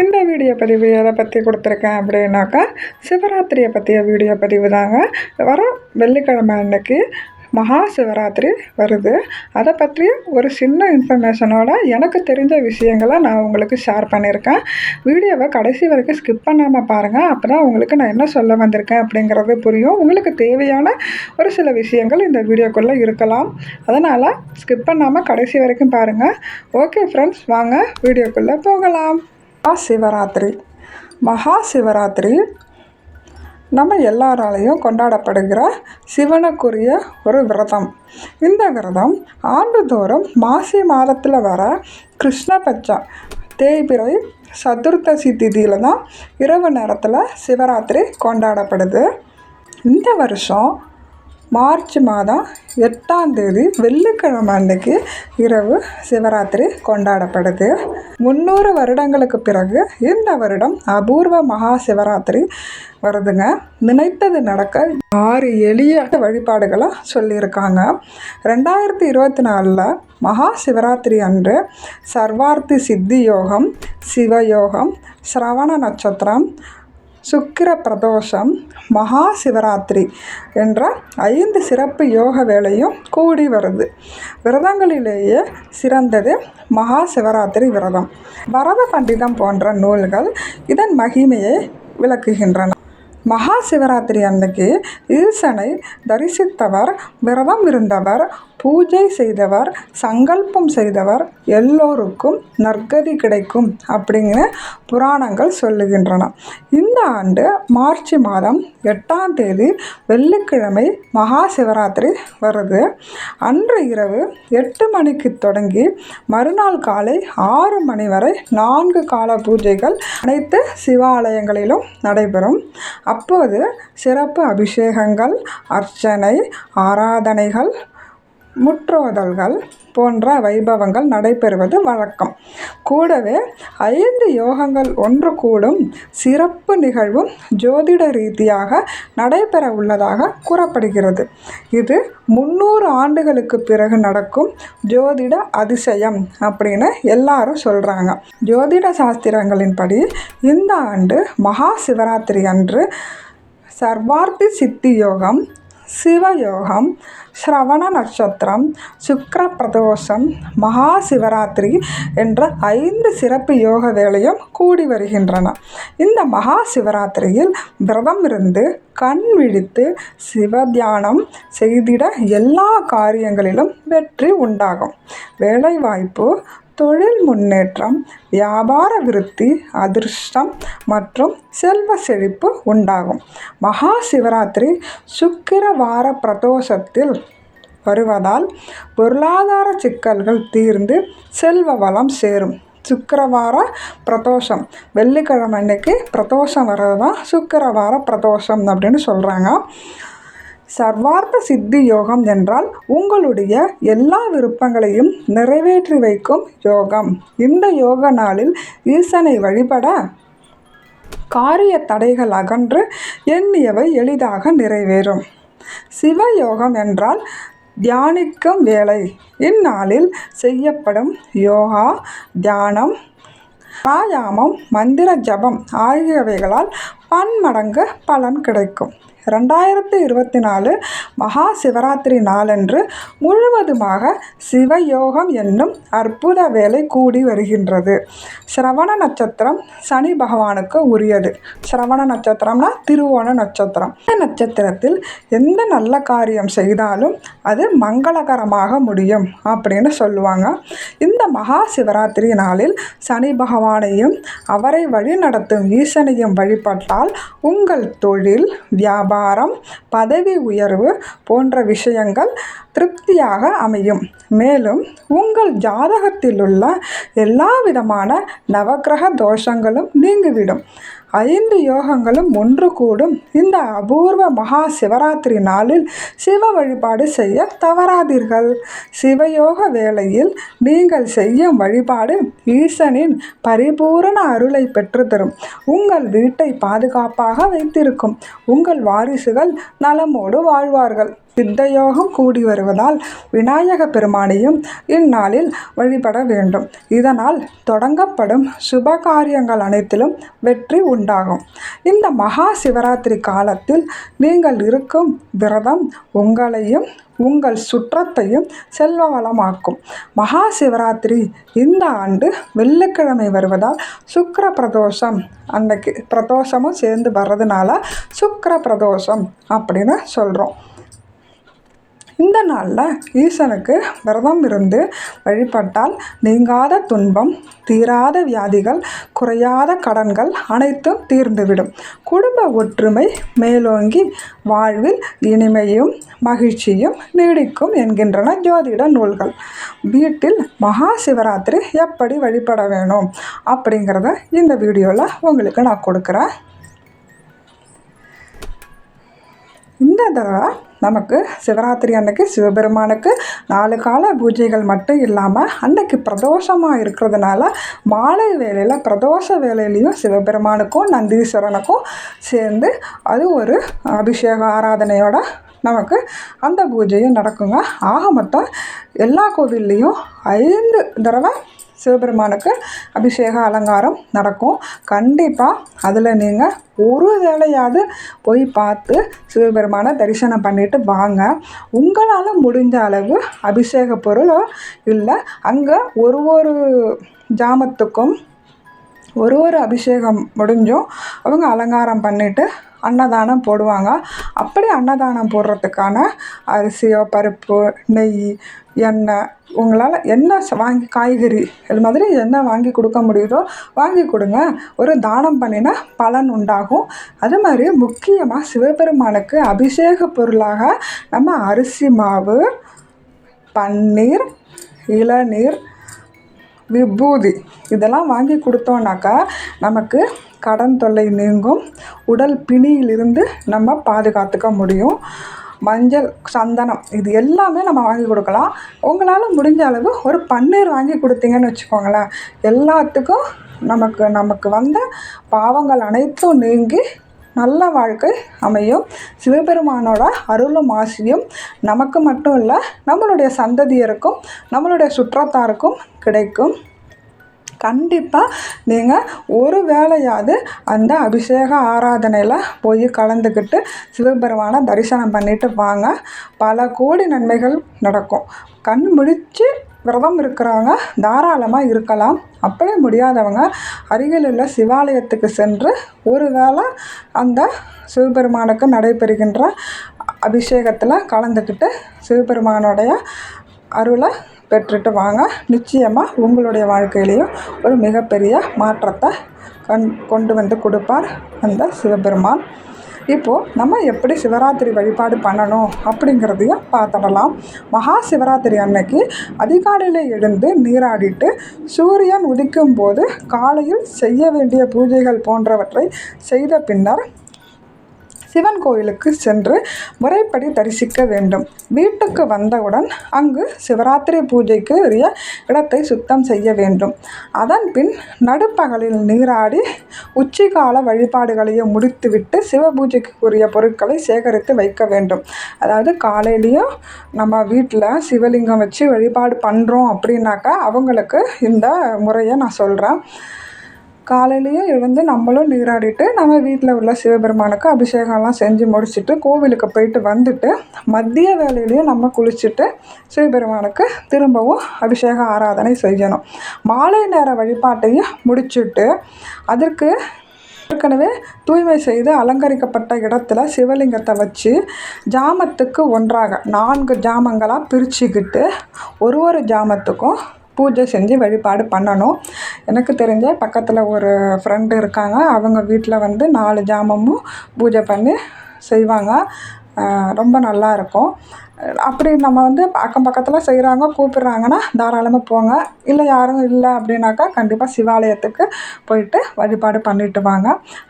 இந்த வீடியோ பதிவு எதை பற்றி கொடுத்துருக்கேன் அப்படின்னாக்கா சிவராத்திரியை பற்றிய வீடியோ பதிவு தாங்க. வர வெள்ளிக்கிழமை அன்னைக்கு மகா சிவராத்திரி வருது. அதை பற்றி ஒரு சின்ன இன்ஃபர்மேஷனோட எனக்கு தெரிஞ்ச விஷயங்களை நான் உங்களுக்கு ஷேர் பண்ணியிருக்கேன். வீடியோவை கடைசி வரைக்கும் ஸ்கிப் பண்ணாமல் பாருங்கள் அப்போ தான் உங்களுக்கு நான் என்ன சொல்ல வந்திருக்கேன் அப்படிங்கிறது புரியும். உங்களுக்கு தேவையான ஒரு சில விஷயங்கள் இந்த வீடியோக்குள்ளே இருக்கலாம். அதனால் ஸ்கிப் பண்ணாமல் கடைசி வரைக்கும் பாருங்கள் ஓகே ஃப்ரெண்ட்ஸ் வாங்க வீடியோக்குள்ளே போகலாம். சிவராத்திரி மகா சிவராத்திரி நம்ம எல்லாராலையும் கொண்டாடப்படுகிற சிவனுக்குரிய ஒரு விரதம். இந்த விரதம் ஆண்டுதோறும் மாசி மாதத்தில் வர கிருஷ்ணபட்சம் தேய்பிரை சதுர்த்தசி திதியில் தான் இரவு நேரத்தில் சிவராத்திரி கொண்டாடப்படுது. இந்த வருஷம் மார்ச் மாதம் எட்டாம் தேதி வெள்ளிக்கிழமை அன்னைக்கு இரவு சிவராத்திரி கொண்டாடப்படுது. முந்நூறு வருடங்களுக்கு பிறகு இந்த வருடம் அபூர்வ மகா சிவராத்திரி வருதுங்க. நினைத்தது நடக்க ஆறு எளிய வழிபாடுகளை சொல்லியிருக்காங்க. ரெண்டாயிரத்தி இருபத்தி நாலில் மகா சிவராத்திரி அன்று சர்வார்த்தி சித்தி யோகம் சிவயோகம் சிரவண நட்சத்திரம் சுக்கிர பிரதோஷம் மகா சிவராத்திரி என்ற ஐந்து சிறப்பு யோக வேலையும் கூடி வருது. விரதங்களிலேயே சிறந்தது மகா சிவராத்திரி விரதம். பரத பண்டிதம் போன்ற நூல்கள் இதன் மகிமையை விளக்குகின்றன. மகா சிவராத்திரி அன்னைக்கு ஈசனை தரிசித்தவர் விரதம் இருந்தவர் பூஜை செய்தவர் சங்கல்பம் செய்தவர் எல்லோருக்கும் நற்கதி கிடைக்கும் அப்படின்னு புராணங்கள் சொல்லுகின்றன. இந்த ஆண்டு மார்ச் மாதம் எட்டாம் தேதி வெள்ளிக்கிழமை மகா சிவராத்திரி வருது. அன்று இரவு எட்டு மணிக்கு தொடங்கி மறுநாள் காலை ஆறு மணி வரை நான்கு கால பூஜைகள் அனைத்து சிவாலயங்களிலும் நடைபெறும். அப்போது சிறப்பு அபிஷேகங்கள் அர்ச்சனை ஆராதனைகள் முற்றோதல்கள் போன்ற வைபவங்கள் நடைபெறுவது வழக்கம். கூடவே ஐந்து யோகங்கள் ஒன்று கூடும் சிறப்பு நிகழ்வும் ஜோதிட ரீதியாக நடைபெற உள்ளதாக கூறப்படுகிறது. இது முந்நூறு ஆண்டுகளுக்கு பிறகு நடக்கும் ஜோதிட அதிசயம் அப்படின்னு எல்லாரும் சொல்கிறாங்க ஜோதிட சாஸ்திரங்களின்படி இந்த ஆண்டு மகா சிவராத்திரி அன்று சர்வார்த்தி சித்தி யோகம் சிவயோகம் ஸ்ரவண நட்சத்திரம் சுக்கர பிரதோஷம் மகா சிவராத்திரி என்ற ஐந்து சிறப்பு யோக வேலையும் கூடி வருகின்றன. இந்த மகா சிவராத்திரியில் விரதம் இருந்து கண் விழித்து சிவத்தியானம் செய்திட எல்லா காரியங்களிலும் வெற்றி உண்டாகும். வேலைவாய்ப்பு தொழில் முன்னேற்றம் வியாபார விருத்தி அதிர்ஷ்டம் மற்றும் செல்வ செழிப்பு உண்டாகும். மகா சிவராத்திரி சுக்கிரவார பிரதோஷத்தில் வருவதால் பொருளாதார சிக்கல்கள் தீர்ந்து செல்வ வளம் சேரும். சுக்கரவார பிரதோஷம் வெள்ளிக்கிழமை அன்னைக்கு பிரதோஷம் வர்றது தான் சுக்கரவார பிரதோஷம் அப்படின்னு சொல்கிறாங்க சர்வார்த்த சித்தி யோகம் என்றால் உங்களுடைய எல்லா விருப்பங்களையும் நிறைவேற்றி வைக்கும் யோகம். இந்த யோக நாளில் ஈசனை வழிபட காரிய தடைகள் அகன்று எண்ணியவை எளிதாக நிறைவேறும். சிவயோகம் என்றால் தியானிக்கும் வேலை. இந்நாளில் செய்யப்படும் யோகா தியானம் பிராயாமம் மந்திர ஜபம் ஆகியவைகளால் பன்மடங்கு பலன் கிடைக்கும். ரெண்டாயிரத்தி இருபத்தி நாலு மகா சிவராத்திரி நாளன்று முழுவதுமாக சிவயோகம் என்னும் அற்புத வேலை கூடி வருகின்றது. சிரவண நட்சத்திரம் சனி பகவானுக்கு உரியது. சிரவண நட்சத்திரம்னா திருவோண நட்சத்திரம். இந்த நட்சத்திரத்தில் எந்த நல்ல காரியம் செய்தாலும் அது மங்களகரமாக முடியும் அப்படின்னு சொல்லுவாங்க. இந்த மகா சிவராத்திரி நாளில் சனி பகவானையும் அவரை வழி நடத்தும் ஈசனையும் வழிபட்டால் உங்கள் தொழில் வியாபாரம் வியாபாரம் பதவி உயர்வு போன்ற விஷயங்கள் திருப்தியாக அமையும். மேலும் உங்கள் ஜாதகத்தில் உள்ள எல்லா விதமான நவக்கிரக தோஷங்களும் நீங்கிவிடும். ஐந்து யோகங்களும் ஒன்று கூடும். இந்த அபூர்வ மகா சிவராத்திரி நாளில் சிவ வழிபாடு செய்ய தவறாதீர்கள். சிவயோக வேளையில் நீங்கள் செய்யும் வழிபாடு ஈசனின் பரிபூரண அருளை பெற்றுத்தரும். உங்கள் வீட்டை பாதுகாப்பாக வைத்திருக்கும். உங்கள் வா வாரிசுகள் நலமோடு வாழ்வார்கள். சித்தயோகம் கூடி வருவதால் விநாயக பெருமானையும் இந்நாளில் வழிபட வேண்டும். இதனால் தொடங்கப்படும் சுப காரியங்கள் அனைத்திலும் வெற்றி உண்டாகும். இந்த மகா சிவராத்திரி காலத்தில் நீங்கள் இருக்கும் விரதம் உங்களையும் உங்கள் சுற்றத்தையும் செல்வ வளமாக்கும் மகா சிவராத்திரி இந்த ஆண்டு வெள்ளிக்கிழமை வருவதால் சுக்கர பிரதோஷம் அன்னைக்கு பிரதோஷமும் சேர்ந்து வர்றதுனால சுக்கர பிரதோஷம் அப்படின்னு சொல்கிறோம் இந்த நாளில் ஈசனுக்கு விரதம் இருந்து வழிபட்டால் நீங்காத துன்பம் தீராத வியாதிகள் குறையாத கடன்கள் அனைத்தும் தீர்ந்துவிடும். குடும்ப ஒற்றுமை மேலோங்கி வாழ்வில் இனிமையும் மகிழ்ச்சியும் நீடிக்கும் என்கின்றன ஜோதிட நூல்கள். வீட்டில் மகா சிவராத்திரி எப்படி வழிபட வேணும் அப்படிங்கிறத இந்த வீடியோவில் உங்களுக்கு நான் கொடுக்குறேன். இந்த தடவை நமக்கு சிவராத்திரி அன்னைக்கு சிவபெருமானுக்கு நாலு கால பூஜைகள் மட்டும் இல்லாமல் அன்னைக்கு பிரதோஷமாக இருக்கிறதுனால மாலை வேலையில் பிரதோஷ வேலையிலையும் சிவபெருமானுக்கும் நந்தீஸ்வரனுக்கும் சேர்ந்து அது ஒரு அபிஷேக ஆராதனையோட நமக்கு அந்த பூஜையும் நடக்குங்க. ஆக மொத்தம் எல்லா கோவில்லையும் ஐந்து தடவை சிவபெருமானுக்கு அபிஷேக அலங்காரம் நடக்கும். கண்டிப்பாக அதில் நீங்கள் ஒரு வேளையாவது போய் பார்த்து சிவபெருமானை தரிசனம் பண்ணிட்டு வாங்க. உங்களால் முடிஞ்ச அளவு அபிஷேக பொருளோ இல்லை அங்கே ஒரு ஒரு ஜாமத்துக்கும் ஒரு ஒரு அபிஷேகம் முடிஞ்சும் அவங்க அலங்காரம் பண்ணிவிட்டு அன்னதானம் போடுவாங்க. அப்படி அன்னதானம் போடுறதுக்கான அரிசியோ பருப்பு நெய் எண்ணெய் உங்களால் என்ன வாங்கி காய்கறி இது மாதிரி என்ன வாங்கி கொடுக்க முடியுதோ வாங்கி கொடுங்க. ஒரு தானம் பண்ணினா பலன் உண்டாகும். அது மாதிரி முக்கியமாக சிவபெருமானுக்கு அபிஷேக பொருளாக நம்ம அரிசி மாவு பன்னீர் இளநீர் விபூதி இதெல்லாம் வாங்கி கொடுத்தோன்னாக்கா நமக்கு கடன் தொல்லை நீங்கும். உடல் பிணியிலிருந்து நம்ம பாதுகாத்துக்க முடியும். மஞ்சள் சந்தனம் இது எல்லாமே நம்ம வாங்கி கொடுக்கலாம். உங்களால் முடிஞ்ச அளவு ஒரு பன்னீர் வாங்கி கொடுத்தீங்கன்னு வச்சுக்கோங்களேன். எல்லாத்துக்கும் நமக்கு நமக்கு வந்த பாவங்கள் அனைத்தும் நீங்கி நல்ல வாழ்க்கை அமையும். சிவபெருமானோட அருளும் ஆசியும் நமக்கு மட்டும் இல்லை நம்மளுடைய சந்ததியருக்கும் நம்மளுடைய சுற்றத்தாருக்கும் கிடைக்கும். கண்டிப்பாக நீங்கள் ஒரு வேளையாவது அந்த அபிஷேக ஆராதனையில் போய் கலந்துக்கிட்டு சிவபெருமானை தரிசனம் பண்ணிட்டு வாங்க. பல கோடி நன்மைகள் நடக்கும். கண் முடித்து விரதம் இருக்கிறவங்க தாராளமாக இருக்கலாம். அப்படி முடியாதவங்க அருகில் உள்ள சிவாலயத்துக்கு சென்று ஒரு வேளை அந்த சிவபெருமானுக்கு நடைபெறுகின்ற அபிஷேகத்தில் கலந்துக்கிட்டு சிவபெருமானுடைய அருளை பெற்றுட்டு வாங்க. நிச்சயமாக உங்களுடைய வாழ்க்கையிலையும் ஒரு மிகப்பெரிய மாற்றத்தை கண் கொண்டு வந்து கொடுப்பார் அந்த சிவபெருமான். இப்போது நம்ம எப்படி சிவராத்திரி வழிபாடு பண்ணணும் அப்படிங்கிறதையும் பார்த்துடலாம். மகா சிவராத்திரி அன்னைக்கு அதிகாலையில் எழுந்து நீராடிட்டு சூரியன் உதிக்கும் போது காலையில் செய்ய வேண்டிய பூஜைகள் போன்றவற்றை செய்த பின்னர் சிவன் கோயிலுக்கு சென்று முறைப்படி தரிசிக்க வேண்டும். வீட்டுக்கு வந்தவுடன் அங்கு சிவராத்திரி பூஜைக்கு உரிய இடத்தை சுத்தம் செய்ய வேண்டும். அதன் பின் நடுப்பகலில் நீராடி உச்சிகால வழிபாடுகளையும் முடித்துவிட்டு சிவ பூஜைக்கு உரிய பொருட்களை சேகரித்து வைக்க வேண்டும். அதாவது காலையிலையும் நம்ம வீட்டில் சிவலிங்கம் வச்சு வழிபாடு பண்ணுறோம் அப்படின்னாக்கா அவங்களுக்கு இந்த முறையை நான் சொல்கிறேன் காலையிலேயே எழுந்து நம்மளும் நீராடிட்டு நம்ம வீட்டில் உள்ள சிவபெருமானுக்கு அபிஷேகம்லாம் செஞ்சு முடிச்சுட்டு கோவிலுக்கு போயிட்டு வந்துட்டு மதிய வேலையிலையும் நம்ம குளிச்சுட்டு சிவபெருமானுக்கு திரும்பவும் அபிஷேக ஆராதனை செய்யணும். மாலை நேர வழிபாட்டையும் முடிச்சுட்டு அதற்கு ஏற்கனவே தூய்மை செய்து அலங்கரிக்கப்பட்ட இடத்துல சிவலிங்கத்தை வச்சு ஜாமத்துக்கு ஒன்றாக நான்கு ஜாமங்களாக பிரிச்சுக்கிட்டு ஒரு ஒரு ஜாமத்துக்கும் பூஜை செஞ்சு வழிபாடு பண்ணணும். எனக்கு தெரிஞ்ச பக்கத்தில் ஒரு ஃப்ரெண்டு இருக்காங்க. அவங்க வீட்டில் வந்து நாலு ஜாமமும் பூஜை பண்ணி செய்வாங்க. ரொம்ப நல்லா இருக்கும். அப்படி நம்ம வந்து அக்கம் பக்கத்தில் செய்கிறாங்க கூப்பிட்றாங்கன்னா தாராளமாக போங்க. இல்லை யாரும் இல்லை அப்படின்னாக்கா கண்டிப்பாக சிவாலயத்துக்கு போயிட்டு வழிபாடு பண்ணிட்டு வாங்க.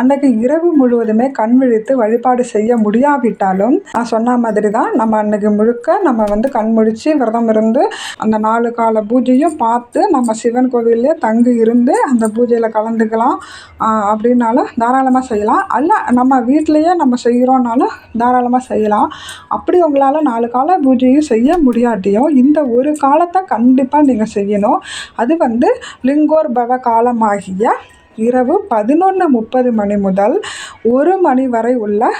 அன்றைக்கி இரவு முழுவதுமே கண் விழித்து வழிபாடு செய்ய முடியாவிட்டாலும் நான் சொன்ன மாதிரி தான் நம்ம அன்றைக்கு முழுக்க நம்ம வந்து கண் முழித்து விரதம் இருந்து அந்த நாலு கால பூஜையும் பார்த்து நம்ம சிவன் கோவிலே தங்கி இருந்து அந்த பூஜையில் கலந்துக்கலாம். அப்படின்னாலும் தாராளமாக செய்யலாம். அல்ல நம்ம வீட்டிலையே நம்ம செய்கிறோன்னாலும் தாராளமாக செய்யலாம். அப்படி உங்களால் நாலு கால பூஜையும் செய்ய முடியாட்டியும் இந்த ஒரு காலத்தை கண்டிப்பாக நீங்கள் செய்யணும். அது வந்து லிங்கோர் பவ காலமாகிய இரவு பதினொன்று முப்பது மணி முதல் ஒரு மணி வரை உள்ள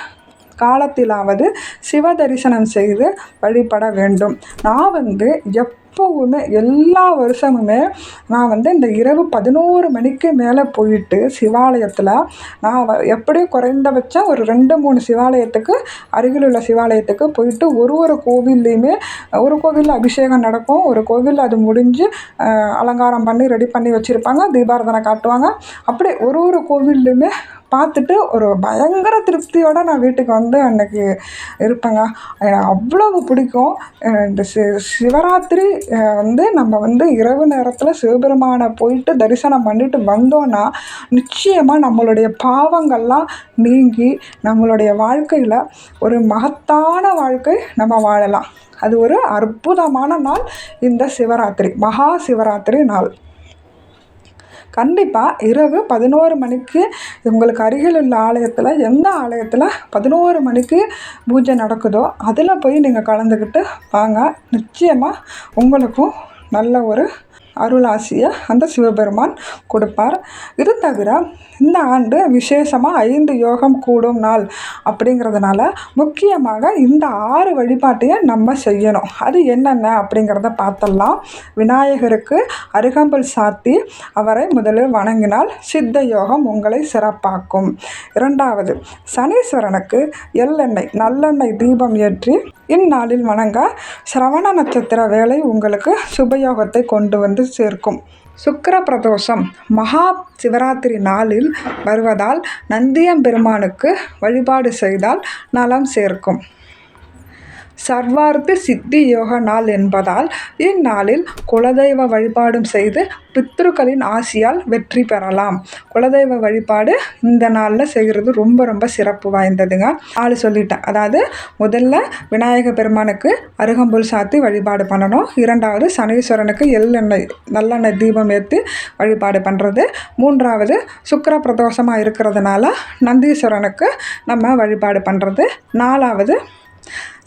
காலத்திலாவது சிவ தரிசனம் செய்து வழிபட வேண்டும். நான் வந்து எப் எப்போவுமே எல்லா வருஷமுமே நான் வந்து இந்த இரவு பதினோரு மணிக்கு மேலே போயிட்டு சிவாலயத்தில் நான் எப்படியும் குறைந்தபட்சம் ஒரு ரெண்டு மூணு சிவாலயத்துக்கு அருகில் உள்ள சிவாலயத்துக்கு போயிட்டு ஒரு ஒரு கோவில்லையுமே ஒரு கோவிலில் அபிஷேகம் நடக்கும் ஒரு கோவிலில் அது முடிஞ்சு அலங்காரம் பண்ணி ரெடி பண்ணி வச்சுருப்பாங்க தீபாரதனை காட்டுவாங்க. அப்படி ஒரு ஒரு கோவில்லையுமே பார்த்துட்டு ஒரு பயங்கர திருப்தியோடு நான் வீட்டுக்கு வந்து அன்றைக்கி இருப்பேங்க. எனக்கு அவ்வளவு பிடிக்கும். இந்த சி சிவராத்திரி வந்து நம்ம வந்து இரவு நேரத்தில் சிவபெருமானை போயிட்டு தரிசனம் பண்ணிட்டு வந்தோன்னா நிச்சயமாக நம்மளுடைய பாவங்கள்லாம் நீங்கி நம்மளுடைய வாழ்க்கையில் ஒரு மகத்தான வாழ்க்கை நம்ம வாழலாம். அது ஒரு அற்புதமான நாள் இந்த சிவராத்திரி மகா சிவராத்திரி நாள். கண்டிப்பாக இரவு பதினோரு மணிக்கு உங்களுக்கு அருகில் உள்ள ஆலயத்தில் எந்த ஆலயத்தில் பதினோரு மணிக்கு பூஜை நடக்குதோ அதில் போய் நீங்கள் கலந்துக்கிட்டு வாங்க. நிச்சயமாக உங்களுக்கும் நல்ல ஒரு அருளாசியை அந்த சிவபெருமான் கொடுப்பார். இது தவிர இந்த ஆண்டு விசேஷமாக ஐந்து யோகம் கூடும் நாள் அப்படிங்கிறதுனால முக்கியமாக இந்த ஆறு வழிபாட்டையும் நம்ம செய்யணும். அது என்னென்ன அப்படிங்கிறத பார்த்தலாம். விநாயகருக்கு அருகம்புல் சாத்தி அவரை முதலில் வணங்கினால் சித்த யோகம் உங்களை சிறப்பாக்கும். இரண்டாவது சனீஸ்வரனுக்கு எள்ளெண்ணெய் நல்லெண்ணெய் தீபம் ஏற்றி இந்நாளில் வணங்க சிரவண நட்சத்திர வேலை உங்களுக்கு சுபயோகத்தை கொண்டு வந்து சேர்க்கும். சுக்கர பிரதோஷம் மகா சிவராத்திரி நாளில் வருவதால் நந்தியம்பெருமானுக்கு வழிபாடு செய்தால் நலம் சேர்க்கும். சர்வார்த்த சித்தி யோக நாள் என்பதால் இந்நாளில் குலதெய்வ வழிபாடும் செய்து பித்ருக்களின் ஆசியால் வெற்றி பெறலாம். குலதெய்வ வழிபாடு இந்த நாளில் செய்கிறது ரொம்ப ரொம்ப சிறப்பு வாய்ந்ததுங்க. ஆள் சொல்லிட்டேன். அதாவது முதல்ல விநாயக பெருமானுக்கு அருகம்புல் சாத்தி வழிபாடு பண்ணணும். இரண்டாவது சனீஸ்வரனுக்கு எள்ளெண்ணெய் நல்லெண்ணெய் தீபம் ஏற்றி வழிபாடு பண்ணுறது மூன்றாவது சுக்கர பிரதோஷமாக இருக்கிறதுனால நந்தீஸ்வரனுக்கு நம்ம வழிபாடு பண்ணுறது நாலாவது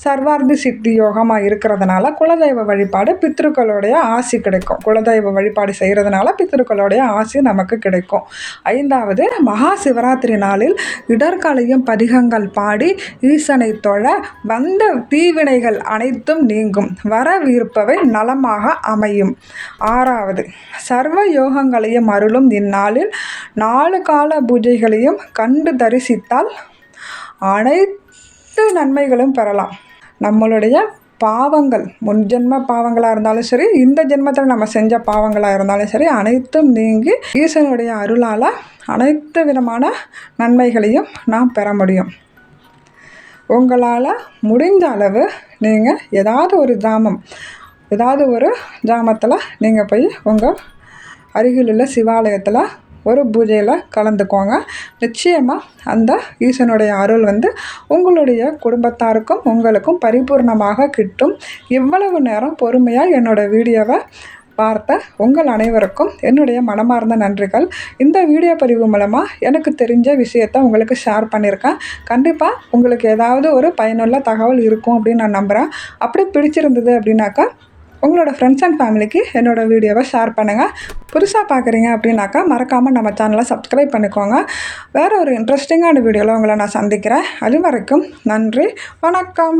சர்வார்த்தி சித்தி யோகமாக இருக்கிறதுனால குலதெய்வ வழிபாடு பித்ருக்களுடைய ஆசி கிடைக்கும். குலதெய்வ வழிபாடு செய்கிறதுனால பித்ருக்களுடைய ஆசி நமக்கு கிடைக்கும். ஐந்தாவது மகா சிவராத்திரி நாளில் இடர்களையும் பதிகங்கள் பாடி ஈசனை தொழ வந்த தீவினைகள் அனைத்தும் நீங்கும். வரவிருப்பவை நலமாக அமையும். ஆறாவது சர்வ யோகங்களையும் அருளும் இந்நாளில் நாலு கால பூஜைகளையும் கண்டு தரிசித்தால் அனைத்து நன்மைகளும் பெறலாம். நம்மளுடைய பாவங்கள் முன் ஜென்ம பாவங்களாக இருந்தாலும் சரி இந்த ஜென்மத்தில் நம்ம செஞ்ச பாவங்களாக இருந்தாலும் சரி அனைத்தும் நீங்கி ஈசனுடைய அருளால் அனைத்து விதமான நன்மைகளையும் நாம் பெற முடியும். உங்களால் முடிந்த அளவு நீங்கள் ஏதாவது ஒரு ஜாமம் ஏதாவது ஒரு ஜாமத்தில் நீங்கள் போய் உங்கள் அருகில் உள்ள சிவாலயத்தில் ஒரு பூஜையில் கலந்துக்கோங்க. நிச்சயமாக அந்த ஈசனுடைய அருள் வந்து உங்களுடைய குடும்பத்தாருக்கும் உங்களுக்கும் பரிபூர்ணமாக கிட்டும். இவ்வளவு நேரம் பொறுமையாக என்னோடய வீடியோவை பார்த்த உங்கள் அனைவருக்கும் என்னுடைய மனமார்ந்த நன்றிகள். இந்த வீடியோ பதிவு மூலமாக எனக்கு தெரிஞ்ச விஷயத்த உங்களுக்கு ஷேர் பண்ணியிருக்கேன் கண்டிப்பாக உங்களுக்கு ஏதாவது ஒரு பயனுள்ள தகவல் இருக்கும் அப்படின்னு நான் நம்புகிறேன் அப்படி பிடிச்சிருந்தது அப்படின்னாக்கா உங்களோட ஃப்ரெண்ட்ஸ் அண்ட் ஃபேமிலிக்கு என்னோடய வீடியோவை ஷேர் பண்ணுங்கள் புதுசாக பார்க்குறீங்க அப்படின்னாக்கா மறக்காமல் நம்ம சேனலை சப்ஸ்கிரைப் பண்ணிக்கோங்க. வேறு ஒரு இன்ட்ரெஸ்டிங்கான வீடியோவில் உங்களை நான் சந்திக்கிறேன். அது வரைக்கும் நன்றி வணக்கம்.